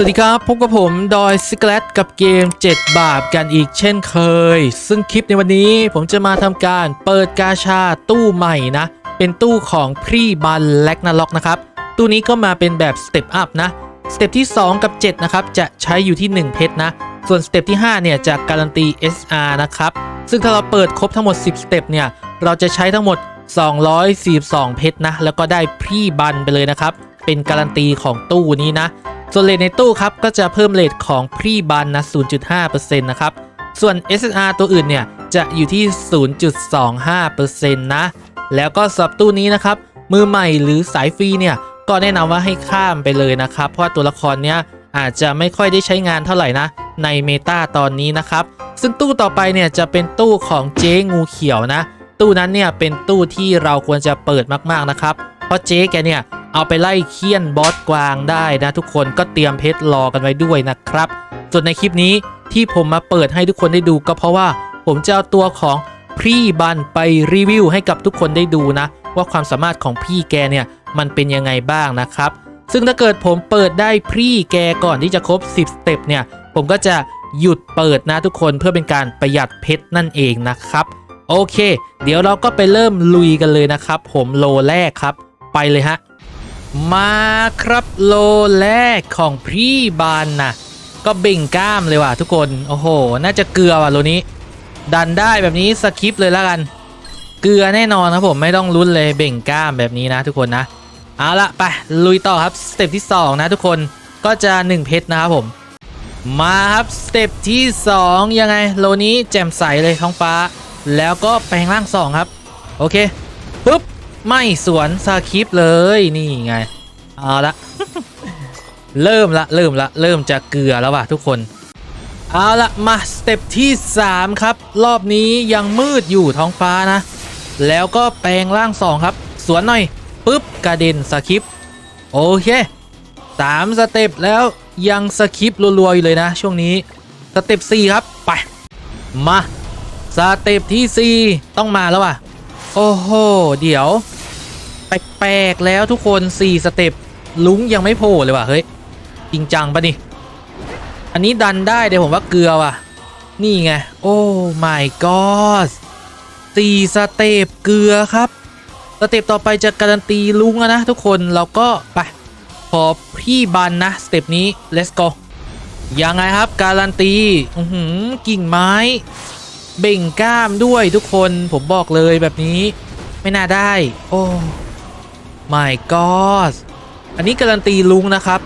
สวัสดีครับ พบกับผมดอยซิกเลตกับเกม 7 บาปกันอีกเช่นเคย ซึ่งคลิปในวันนี้ผมจะมาทำการเปิดกาชาตู้ใหม่นะ เป็นตู้ของพรีบันแลกนาล็อกนะครับ ตู้นี้ก็มาเป็นแบบสเต็ปอัพนะ สเต็ปที่ 2 กับ 7 นะครับ จะใช้อยู่ที่ 1 เพชรนะ ส่วนสเต็ปที่ 5 เนี่ยจะการันตี SR นะครับ ซึ่งถ้าเราเปิดครบทั้งหมด 10 สเต็ปเนี่ย เราจะใช้ทั้งหมด 242 เพชรนะ แล้วก็ได้พรีบันไปเลยนะครับ เป็นการันตีของตู้นี้นะ ส่วนเลทในตู้ครับก็จะเพิ่มเลทของพรีบันนะ 0.5%นะครับ ส่วน SSR ตัวอื่นเนี่ยจะอยู่ที่ 0.25%นะ แล้วก็สำหรับตู้นี้นะครับ มือใหม่หรือสายฟรีเนี่ย ก็แนะนำว่าให้ข้ามไปเลยนะครับ เพราะตัวละครเนี้ยอาจจะไม่ค่อยได้ใช้งานเท่าไหร่นะ ในเมตาตอนนี้นะครับ ซึ่งตู้ต่อไปเนี่ยจะเป็นตู้ของเจ๊งูเขียวนะ ตู้นั้นเนี่ยเป็นตู้ที่เราควรจะเปิดมากๆนะครับ เพราะเจ๊แกเนี่ย เอาไปไล่เคี่ยนบอสกวางได้นะทุกคนก็เตรียมเพชรรอกันไว้ด้วยนะครับ ส่วนในคลิปนี้ที่ผมมาเปิดให้ทุกคนได้ดูก็เพราะว่าผมจะเอาตัวของพรีบันไปรีวิวให้กับทุกคนได้ดูนะ ว่าความสามารถของพี่แกเนี่ยมันเป็นยังไงบ้างนะครับ ซึ่งถ้าเกิดผมเปิดได้พรีแกก่อนที่จะครบ 10สเต็ปเนี่ยผมก็จะหยุดเปิดนะทุกคนเพื่อเป็นการประหยัดเพชรนั่นเองนะครับ โอเค เดี๋ยวเราก็ไปเริ่มลุยกันเลยนะครับ ผมโลแรกครับ ไปเลยฮะ มาครับโลแรกของพรีบานนะก็เบ่งกล้ามเลยว่ะทุกคน โอ้โห น่าจะเกลือว่ะโลนี้ ดันได้แบบนี้สคิปเลยแล้วกัน เกลือแน่นอนครับผมไม่ต้องลุ้นเลยเบ่งกล้ามแบบนี้นะทุกคนนะ เอาละไปลุยต่อครับสเต็ปที่ 2 นะทุกคนก็จะ 1 เพชรนะครับผม มาครับสเต็ปที่ 2 ยังไงโลนี้แจ่มใสเลยท้องฟ้า แล้วก็แปลงร่าง 2 ครับ โอเคปุ๊บ ไม่สวนสคริปเลยนี่ไงเอาละเริ่มละเริ่มละเริ่มจะเกลือแล้วว่ะทุกคน เอาละมาสเต็ปที่ 3 ครับ รอบนี้ยังมืดอยู่ท้องฟ้านะ แล้วก็แปลงร่าง2ครับ สวนหน่อยปุ๊บกระเด็นสคริปโอเคสามสเต็ปแล้วยังสคริปรัวๆอยู่เลยนะ ช่วงนี้สเต็ป4ครับไปมาสเต็ปที่ 4 ต้องมาแล้วว่ะโอ้โห เดี๋ยว แปลกๆแล้วทุกคน 4 สเต็ปลุงยังไม่โผล่เลยว่ะเฮ้ยจริงจังปะนี่ อันนี้ดันได้เดี๋ยวผมว่าเกลือว่ะ นี่ไง โอ้ my god สี่สเต็ปเกลือครับ สเต็ปต่อไปจะการันตีลุงนะทุกคนเราก็ไปขอพี่บันนะสเต็ปนี้ let's go ยังไงครับการันตีอือหือกิ่งไม้ เบ่งกล้ามด้วยทุกคนผมบอกเลยแบบนี้ ไม่น่าได้ โอ้ my god อันนี้การันตีลุงนะครับ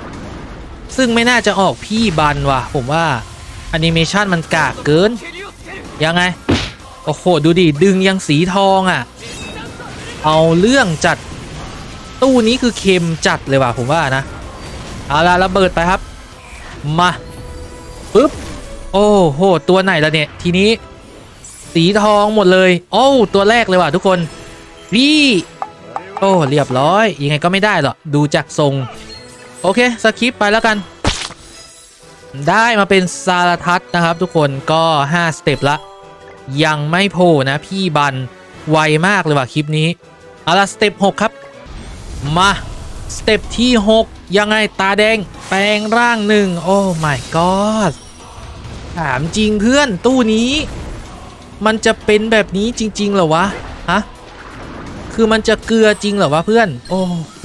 ซึ่งไม่น่าจะออกพี่บันว่ะ ผมว่าแอนิเมชันมันกากเกิน ยังไง โอ้โห ดูดิ ดึงยังสีทองอะ่ะ เอาเรื่องจัดตู้นี้คือเค็มจัดเลยว่ะผมว่านะ เอาละระเบิดไปครับ มาปึ๊บ โอ้โห ตัวไหนละเนี่ย ทีนี้ สีทองหมดเลย โอ้ ตัวแรกเลยว่ะทุกคนพี่ โอ้เรียบร้อย ยังไงก็ไม่ได้หรอกดูจากทรง โอเคสคิปไปแล้วกัน ได้มาเป็นซาลาทัศน์นะครับ ทุกคนก็5สเต็ปละ ยังไม่โผล่นะพี่บันไวมากเลยว่ะคลิปนี้เอาละสเต็ป6ครับ มาสเต็ปที่ 6 ยังไงตาแดงแปลงร่างหนึ่งโอ้ my god ถามจริงเพื่อนตู้นี้ มันจะเป็นแบบนี้จริง ๆ เหรอวะ ฮะ คือมันจะเกลือจริงเหรอวะเพื่อน โอ้โห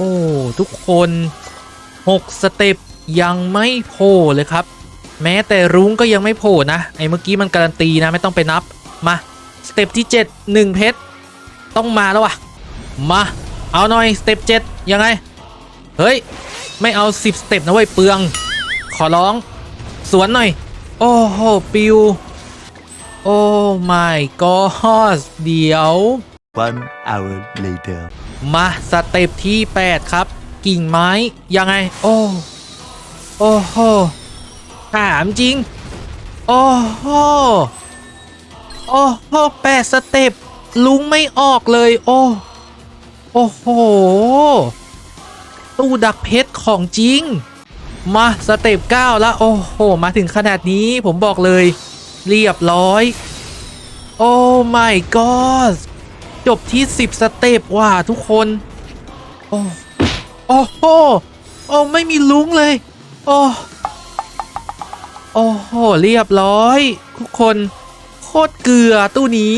ทุกคน 6 สเต็ปยังไม่โผล่เลยครับ แม้แต่รุ้งก็ยังไม่โผล่นะ ไอ้เมื่อกี้มันการันตีนะไม่ต้องไปนับ มา สเต็ปที่ 7 1 เพชร ต้องมาแล้ววะมา เอาหน่อย สเต็ป7ยังไง เฮ้ย ไม่เอา 10 สเต็ปนะเว้ยเปลือง ขอร้อง สวนหน่อย โอ้โห ปิว โอ้ my god เดี๋ยว One hour later. มาสเต็ปที่ 8 ครับ กิ่งไม้ ยังไง โอ้ โอ้โหถามจริง โอ้โห โอ้โหแปดสเต็ปลุงไม่ออกเลย โอ้ โอ้โห ตู้ดักเพชรของจริง มาสเต็ป9แล้ว โอ้โห มาถึงขนาดนี้ผมบอกเลย เรียบร้อย โอ้ my god จบที่ 10 สเต็ปว่ะทุกคน โอ้โอ้โหโอ้ไม่มีลุงเลย โอ้โอ้โหเรียบร้อย ทุกคน โคตรเกลือตู้นี้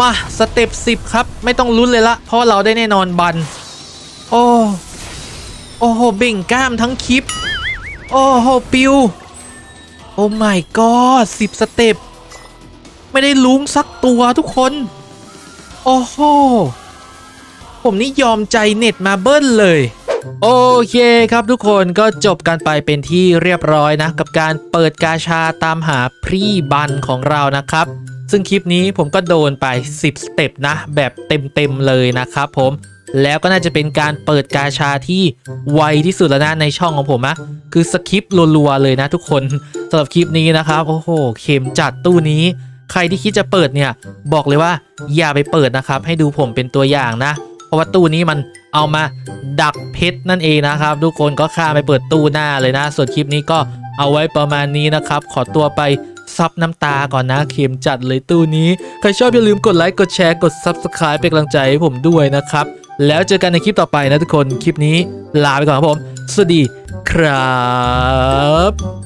มาสเต็ปสิบครับ ไม่ต้องลุ้นเลยละ เพราะเราได้แน่นอนบัน โอ้โอ้โหเบ่งกล้ามทั้งคลิป โอ้โหปิว โอ้ my god สิบสเต็ปไม่ได้ลุ้งสักตัวทุกคน โอ้โห ผมนี่ยอมใจเน็ตมาเบิ้ลเลย โอเคครับทุกคนก็จบกันไปเป็นที่เรียบร้อยนะ กับการเปิดกาชาตามหาพรีบันของเรานะครับ ซึ่งคลิปนี้ผมก็โดนไป 10 สเต็ปนะ แบบเต็มๆเลยนะครับผมแล้วก็น่าจะเป็นการเปิดกาชาที่ไวที่สุดแล้วนะในช่องของผมอะคือสคริปต์รัวๆเลยนะทุกคนสำหรับคลิปนี้นะครับ โอ้โห เข็มจัดตู้นี้ ใครที่คิดจะเปิดเนี่ย บอกเลยว่าอย่าไปเปิดนะครับ ให้ดูผมเป็นตัวอย่างนะ เพราะว่าตู้นี้มันเอามาดักเพชรนั่นเองนะครับ ทุกคนก็ข้าไปเปิดตู้หน้าเลยนะ ส่วนคลิปนี้ก็เอาไว้ประมาณนี้นะครับ ขอตัวไปซับน้ำตาก่อนนะเข็มจัดเลยตู้นี้ ใครชอบอย่าลืมกดไลค์กดแชร์กด Subscribe เป็นกำลังใจให้ผมด้วยนะครับ แล้วเจอกันในคลิปต่อไปนะทุกคนคลิปนี้ลาไปก่อนครับผม สวัสดีครับ